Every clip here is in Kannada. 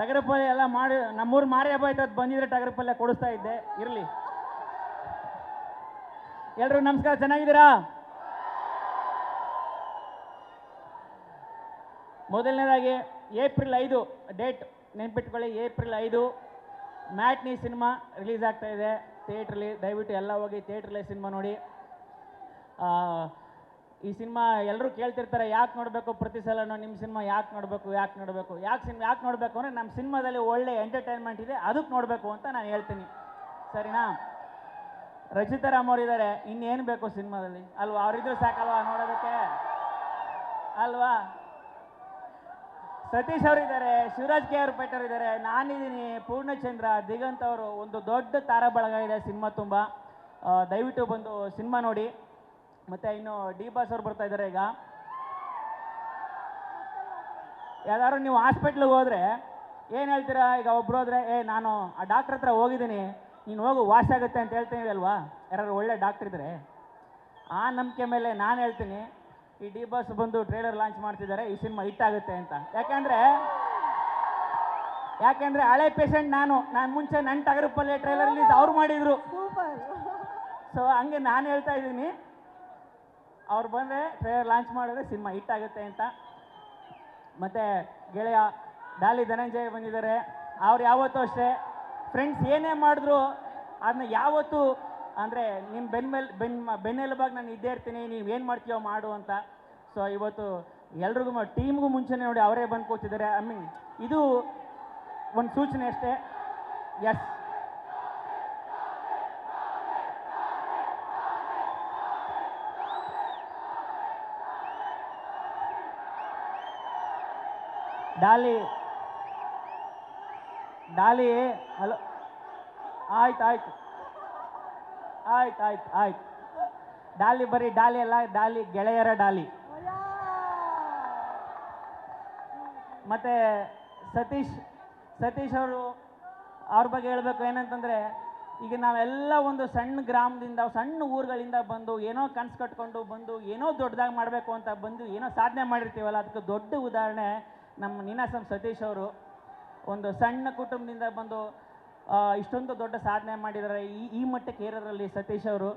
ಟಗರ ಪಲ್ಯ ಎಲ್ಲ ಮಾಡಿ, ನಮ್ಮೂರು ಮಾರಿ ಹಬ್ಬ ಆಯ್ತು ಬಂದಿದ್ರೆ ಟಗರ ಪಲ್ಯ ಕೊಡಿಸ್ತಾ ಇದ್ದೆ. ಇರಲಿ. ಎಲ್ರು ನಮಸ್ಕಾರ, ಚೆನ್ನಾಗಿದ್ದೀರಾ? ಮೊದಲನೇದಾಗಿ ಏಪ್ರಿಲ್ ಐದು, ಡೇಟ್ ನೆನ್ಪಿಟ್ಕೊಳ್ಳಿ, ಏಪ್ರಿಲ್ ಐದು, ಮ್ಯಾಟ್ನಿ ಸಿನಿಮಾ ರಿಲೀಸ್ ಆಗ್ತಾ ಇದೆ. ಥಿಯೇಟ್ರಲ್ಲಿ ದಯವಿಟ್ಟು ಎಲ್ಲ ಹೋಗಿ ಥಿಯೇಟ್ರಲ್ಲಿ ಸಿನಿಮಾ ನೋಡಿ. ಈ ಸಿನಿಮಾ ಎಲ್ಲರೂ ಕೇಳ್ತಿರ್ತಾರೆ, ಯಾಕೆ ನೋಡಬೇಕು ಪ್ರತಿ ಸಲನೂ ನಿಮ್ಮ ಸಿನಿಮಾ ಯಾಕೆ ನೋಡಬೇಕು ಯಾಕೆ ನೋಡಬೇಕು? ಯಾಕೆ ಸಿನಿಮಾ ಯಾಕೆ ನೋಡಬೇಕು ಅಂದರೆ ನಮ್ಮ ಸಿನಿಮಾದಲ್ಲಿ ಒಳ್ಳೆ ಎಂಟರ್ಟೈನ್ಮೆಂಟ್ ಇದೆ ಅದಕ್ಕೆ ನೋಡಬೇಕು ಅಂತ ನಾನು ಹೇಳ್ತೀನಿ. ಸರಿನಾ? ರಚಿತಾ ರಾಮ್ ಅವರು ಇದ್ದಾರೆ ಇನ್ನೇನು ಬೇಕು ಸಿನಿಮಾದಲ್ಲಿ? ಅಲ್ವಾ? ಅವರಿದ್ರು ಸಾಕಲ್ವಾ ನೋಡೋದಕ್ಕೆ? ಅಲ್ವಾ? ಸತೀಶ್ ಅವರು ಇದ್ದಾರೆ ಶಿವರಾಜ್ ಕೆ ಆರ್ ಪೇಟರ್ ಇದ್ದಾರೆ ನಾನಿದ್ದೀನಿ ಪೂರ್ಣಚಂದ್ರ, ದಿಗಂತ್ ಅವರು, ಒಂದು ದೊಡ್ಡ ತಾರಾ ಬಳಗ ಇದೆ ಸಿನಿಮಾ ತುಂಬ. ದಯವಿಟ್ಟು ಬಂದು ಸಿನಿಮಾ ನೋಡಿ. ಮತ್ತೆ ಇನ್ನು ಡಿ ಬಾಸ್ ಅವ್ರು ಬರ್ತಾ ಇದ್ದಾರೆ ಈಗ. ಯಾವ್ದಾದ್ರು ನೀವು ಹಾಸ್ಪಿಟ್ಲಿಗೆ ಹೋದ್ರೆ ಏನು ಹೇಳ್ತೀರಾ? ಈಗ ಒಬ್ರು ಹೋದ್ರೆ ಏ ನಾನು ಆ ಡಾಕ್ಟ್ರ್ ಹತ್ರ ಹೋಗಿದ್ದೀನಿ. ನೀನು ಹೋಗು ವಾಶ್ ಆಗುತ್ತೆ ಅಂತ ಹೇಳ್ತೀನಿ ಅಲ್ವಾ? ಯಾರು ಒಳ್ಳೆ ಡಾಕ್ಟ್ರ್ ಇದ್ರೆ. ಆ ನಂಬಿಕೆ ಮೇಲೆ ನಾನು ಹೇಳ್ತೀನಿ ಈ ಡಿ ಬಾಸ್ ಬಂದು ಟ್ರೇಲರ್ ಲಾಂಚ್ ಮಾಡ್ತಿದ್ದಾರೆ ಈ ಸಿನಿಮಾ ಹಿಟ್ ಆಗುತ್ತೆ ಅಂತ. ಯಾಕೆಂದ್ರೆ ಯಾಕೆಂದ್ರೆ ಹಳೆ ಪೇಷಂಟ್ ನಾನು. ನಾನು ಮುಂಚೆ ನನ್ನ ಟಗರು ಪಲ್ಯ ಟ್ರೇಲರ್ ರಿಲೀಸ್ ಅವ್ರು ಮಾಡಿದ್ರು. ಸೊ ಹಂಗೆ ನಾನು ಹೇಳ್ತಾ ಇದ್ದೀನಿ. ಅವ್ರು ಬಂದರೆ ಟ್ರೇಲರ್ ಲಾಂಚ್ ಮಾಡಿದ್ರೆ ಸಿನಿಮಾ ಹಿಟ್ ಆಗುತ್ತೆ ಅಂತ. ಮತ್ತು ಗೆಳೆಯ ಡಾಲಿ ಧನಂಜಯ ಬಂದಿದ್ದಾರೆ. ಅವ್ರು ಯಾವತ್ತೂ ಅಷ್ಟೇ. ಫ್ರೆಂಡ್ಸ್ ಏನೇ ಮಾಡಿದ್ರು ಅದನ್ನ ಯಾವತ್ತೂ ಅಂದರೆ ನಿಮ್ಮ ಬೆನ್ನ ಮೇಲೆ, ಬೆನ್ ಬೆನ್ನೆಲುಬಾಗಿ ನಾನು ಇದ್ದೇ ಇರ್ತೀನಿ, ನೀವು ಏನು ಮಾಡ್ತೀಯೋ ಮಾಡು ಅಂತ. ಸೊ ಇವತ್ತು ಎಲ್ರಿಗೂ ಟೀಮ್ಗೂ ಮುಂಚೆನೇ ನೋಡಿ ಅವರೇ ಬಂದು ಕೂತಿದ್ದಾರೆ. ಐ ಮೀನ್ ಇದು ಒಂದು ಸೂಚನೆ ಅಷ್ಟೇ. ಎಸ್ ಡಾಲಿ. ಡಾಲಿ, ಹಲೋ. ಆಯ್ತು ಆಯ್ತು. ಆಯ್ತು ಆಯ್ತು ಆಯ್ತು. ಡಾಲಿ ಬರೀ ಡಾಲಿ ಅಲ್ಲ, ಡಾಲಿ, ಗೆಳೆಯರ ಡಾಲಿ. ಮತ್ತೆ ಸತೀಶ್ ಸತೀಶ್ ಅವರು, ಅವ್ರ ಬಗ್ಗೆ ಹೇಳಬೇಕು ಏನಂತಂದರೆ, ಈಗ ನಾವೆಲ್ಲ ಒಂದು ಸಣ್ಣ ಗ್ರಾಮದಿಂದ, ಸಣ್ಣ ಊರುಗಳಿಂದ ಬಂದು, ಏನೋ ಕನಸು ಕಟ್ಕೊಂಡು ಬಂದು, ಏನೋ ದೊಡ್ಡದಾಗಿ ಮಾಡಬೇಕು ಅಂತ ಬಂದು, ಏನೋ ಸಾಧನೆ ಮಾಡಿರ್ತೀವಲ್ಲ, ಅದಕ್ಕೆ ದೊಡ್ಡ ಉದಾಹರಣೆ ನಮ್ಮ ನೀನಾಸಂ ಸತೀಶ್ ಅವರು ಒಂದು ಸಣ್ಣ ಕುಟುಂಬದಿಂದ ಬಂದು ಇಷ್ಟೊಂದು ದೊಡ್ಡ ಸಾಧನೆ ಮಾಡಿದ್ದಾರೆ. ಈ ಈ ಮಟ್ಟಕ್ಕೆ ಏರೋದ್ರಲ್ಲಿ ಸತೀಶ್ ಅವರು.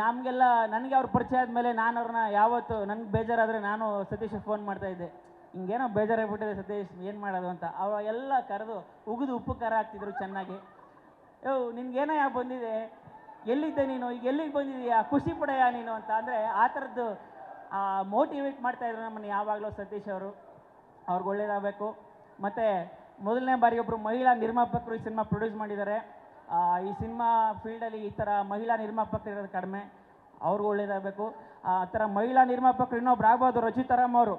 ನಮಗೆಲ್ಲ, ನನಗೆ ಅವ್ರ ಪರಿಚಯ ಆದಮೇಲೆ ನಾನು ಅವ್ರನ್ನ ಯಾವತ್ತು, ನನಗೆ ಬೇಜಾರಾದರೆ ನಾನು ಸತೀಶ್ ಫೋನ್ ಮಾಡ್ತಾ ಇದ್ದೆ. ಹಿಂಗೇನೋ ಬೇಜಾರಾಗಿಬಿಟ್ಟಿದೆ ಸತೀಶ್, ಏನು ಮಾಡೋದು ಅಂತ. ಅವ ಎಲ್ಲ ಕರೆದು ಉಗಿದು ಉಪ್ಪು ಖಾರ ಹಾಕ್ತಿದ್ರು ಚೆನ್ನಾಗಿ. ಯೋ, ನಿನ್ಗೇನೋ ಯಾವ ಬಂದಿದೆ? ಎಲ್ಲಿದ್ದೆ ನೀನು? ಈಗ ಎಲ್ಲಿಗೆ ಬಂದಿದೀಯಾ? ಖುಷಿ ಪಡೆಯ ನೀನು ಅಂತ ಅಂದರೆ ಆ ಥರದ್ದು ಮೋಟಿವೇಟ್ ಮಾಡ್ತಾ ಇದ್ರು ನಮ್ಮನ್ನು ಯಾವಾಗಲೂ ಸತೀಶ್ ಅವರು. ಅವ್ರಿಗೆ ಒಳ್ಳೇದಾಗಬೇಕು. ಮತ್ತು ಮೊದಲನೇ ಬಾರಿ ಒಬ್ಬರು ಮಹಿಳಾ ನಿರ್ಮಾಪಕರು ಈ ಸಿನಿಮಾ ಪ್ರೊಡ್ಯೂಸ್ ಮಾಡಿದ್ದಾರೆ. ಈ ಸಿನಿಮಾ ಫೀಲ್ಡಲ್ಲಿ ಈ ಥರ ಮಹಿಳಾ ನಿರ್ಮಾಪಕರು ಇರೋದು ಕಡಿಮೆ. ಅವ್ರಿಗೂ ಒಳ್ಳೇದಾಗಬೇಕು. ಆ ಥರ ಮಹಿಳಾ ನಿರ್ಮಾಪಕರು ಇನ್ನೊಬ್ರು ಆಗ್ಬೋದು ರಚಿತಾರಾಮ್ ಅವರು.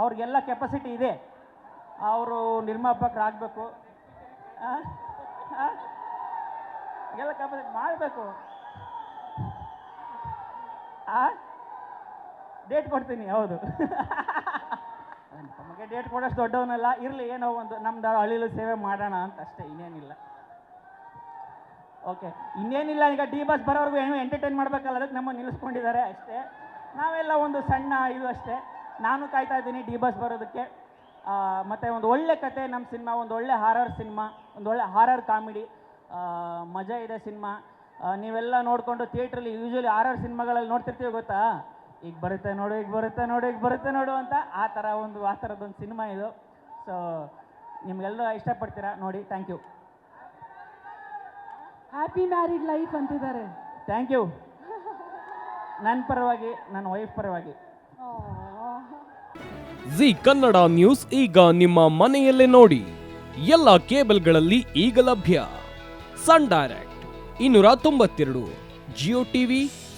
ಅವ್ರಿಗೆಲ್ಲ ಕೆಪಾಸಿಟಿ ಇದೆ. ಅವರು ನಿರ್ಮಾಪಕರು ಆಗಬೇಕು. ಎಲ್ಲ ಕೆಪಾಸಿಟಿ ಮಾಡಬೇಕು. ಡೇಟ್ ಕೊಡ್ತೀನಿ, ಹೌದು. ನಮಗೆ ಡೇಟ್ ಕೊಡೋಷ್ಟು ದೊಡ್ಡವನಲ್ಲ, ಇರಲಿ, ಏನೋ ಒಂದು, ನಮ್ದು ಹಳ್ಳಿಲು ಸೇವೆ ಮಾಡೋಣ ಅಂತ ಅಷ್ಟೇ, ಇನ್ನೇನಿಲ್ಲ. ಓಕೆ ಇನ್ನೇನಿಲ್ಲ, ಈಗ ಡಿ ಬಸ್ ಬರೋರ್ಗು ಏನು ಎಂಟರ್ಟೈನ್ ಮಾಡಬೇಕಲ್ಲ, ಅದಕ್ಕೆ ನಮ್ಮ ನಿಲ್ಲಿಸ್ಕೊಂಡಿದ್ದಾರೆ ಅಷ್ಟೇ. ನಾವೆಲ್ಲ ಒಂದು ಸಣ್ಣ ಇದು ಅಷ್ಟೇ. ನಾನು ಕಾಯ್ತಾ ಇದ್ದೀನಿ ಡಿ ಬಸ್ ಬರೋದಕ್ಕೆ. ಮತ್ತು ಮತ್ತೆ ಒಂದು ಒಳ್ಳೆ ಕತೆ ನಮ್ಮ ಸಿನಿಮಾ, ಒಂದು ಒಳ್ಳೆ ಹಾರರ್ ಸಿನಿಮಾ, ಒಂದು ಒಳ್ಳೆ ಹಾರರ್ ಕಾಮಿಡಿ ಮಜಾ ಇದೆ ಸಿನಿಮಾ. ನೀವೆಲ್ಲ ನೋಡಿಕೊಂಡು ಥಿಯೇಟ್ರಲ್ಲಿ ಯೂಶ್ವಲಿ ಹಾರರ್ ಸಿನಿಮಾಗಳಲ್ಲಿ ನೋಡ್ತಿರ್ತೀವಿ, ಗೊತ್ತಾ? ಈಗ ಬರುತ್ತೆ ನೋಡು ಈಗ ಬರುತ್ತೆ ನೋಡು ಈಗ ಬರುತ್ತೆ ನೋಡು ಅಂತ ಆ ಥರ ಒಂದು ಆ ಥರದೊಂದು ಸಿನಿಮಾ ಇದು. ಸೊ ನಿಮ್ಗೆಲ್ಲರೂ ಇಷ್ಟಪಡ್ತೀರಾ? ನೋಡಿ thank you happy married life ಅಂತಿದ್ದಾರೆ. ಥ್ಯಾಂಕ್ ಯು ನನ್ನ ಪರವಾಗಿ ನನ್ನ ವೈಫ್ ಪರವಾಗಿ. ಜಿ ಕನ್ನಡ ನ್ಯೂಸ್ ಈಗ ನಿಮ್ಮ ಮನೆಯಲ್ಲೇ ನೋಡಿ. ಎಲ್ಲ ಕೇಬಲ್ಗಳಲ್ಲಿ ಈಗ ಲಭ್ಯ. ಸನ್ ಡೈರೆಕ್ಟ್ ಇನ್ನೂರ ತೊಂಬತ್ತೆರಡು ಜಿಯೋ ಟಿವಿ